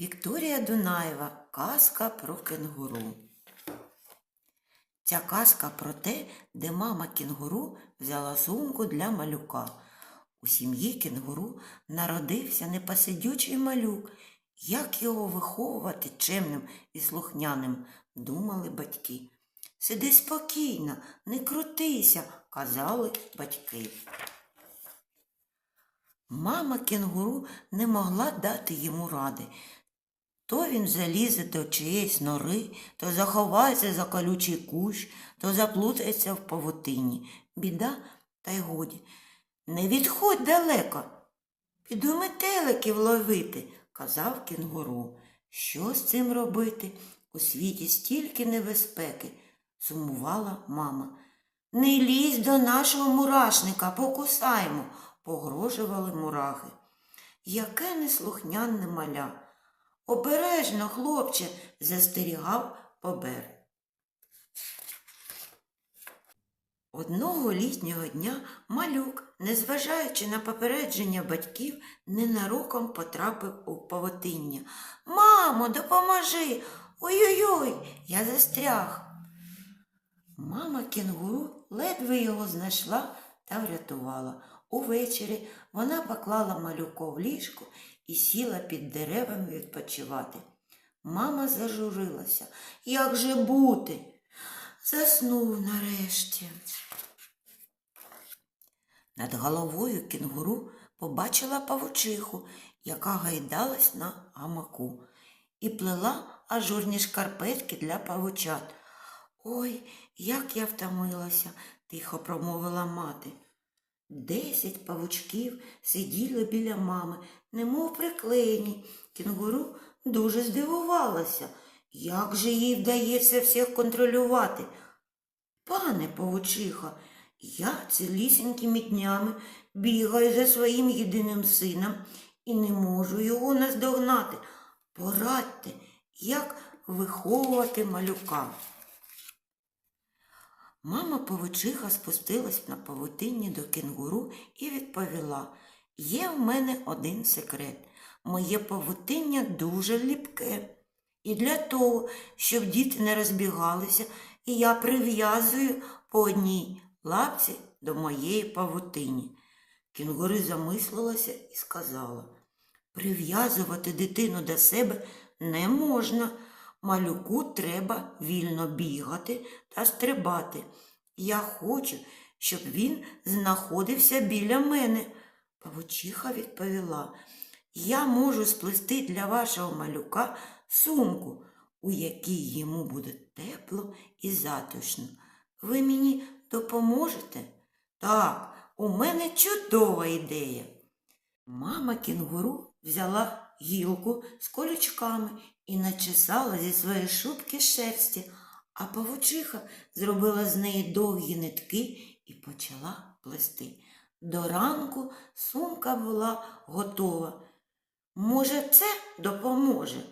Вікторія Дунаєва Казка про кенгуру. Ця казка про те, де мама кінгуру взяла сумку для малюка. У сім'ї кінгуру народився непосидючий малюк. Як його виховувати чемним і слухняним, думали батьки. Сиди спокійно, не крутися, казали батьки. Мама кінгуру не могла дати йому ради. То він залізе до чиєїсь нори, то заховається за колючий кущ, то заплутається в павутині. Біда, та й годі. Не відходь далеко. Піду метеликів ловити, казав кінгуру. Що з цим робити? У світі стільки небезпеки, сумувала мама. Не лізь до нашого мурашника, покусаємо, погрожували мурахи. Яке неслухняне маля. Обережно, хлопче, застерігав побер. Одного літнього дня малюк, незважаючи на попередження батьків, ненароком потрапив у павутиння. Мамо, допоможи. Ой-ой-ой, я застряг. Мама кінгуру ледве його знайшла та врятувала. Увечері вона поклала малюка в ліжко і сіла під деревами відпочивати. Мама зажурилася. Як же бути? Заснув нарешті. Над головою кінгуру побачила павучиху, яка гайдалась на гамаку, і плела ажурні шкарпетки для павучат. Ой, як я втомилася, тихо промовила мати. Десять павучків сиділи біля мами, немов приклеєні. Кінгуру дуже здивувалася. Як же їй вдається всіх контролювати? Пане павучиха, я цілісінькими днями бігаю за своїм єдиним сином і не можу його наздогнати. Порадьте, як виховувати малюка. Мама павучиха спустилась на павутинні до кенгуру і відповіла Є в мене один секрет. Моє павутиння дуже ліпке. І для того, щоб діти не розбігалися, я прив'язую по одній лапці до моєї павутині. Кінгури замислилася і сказала Прив'язувати дитину до себе не можна. Малюку треба вільно бігати та стрибати. Я хочу, щоб він знаходився біля мене. Павучиха відповіла, я можу сплести для вашого малюка сумку, у якій йому буде тепло і затишно. Ви мені допоможете? Так, у мене чудова ідея. Мама кінгуру взяла гілку з колючками і начесала зі своєї шубки шерсті, а павучиха зробила з неї довгі нитки і почала плести. До ранку сумка була готова. Може, це допоможе?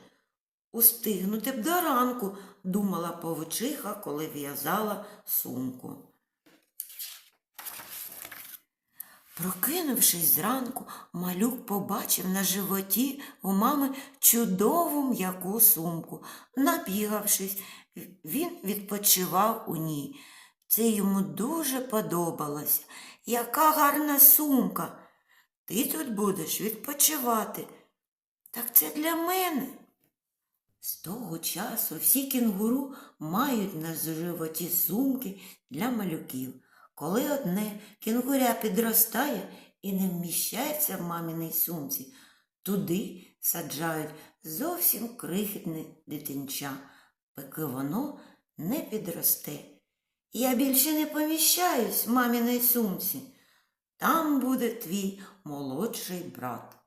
Устигнути б до ранку, думала павучиха, коли в'язала сумку. Прокинувшись зранку, малюк побачив на животі у мами чудову м'яку сумку. Набігавшись, він відпочивав у ній. Це йому дуже подобалося. Яка гарна сумка. Ти тут будеш відпочивати. Так це для мене. З того часу всі кінгуру мають на животі сумки для малюків. Коли одне кінгуря підростає і не вміщається в маміній сумці, туди саджають зовсім крихітне дитинча, поки воно не підросте. Я більше не поміщаюсь в маміній сумці. Там буде твій молодший брат.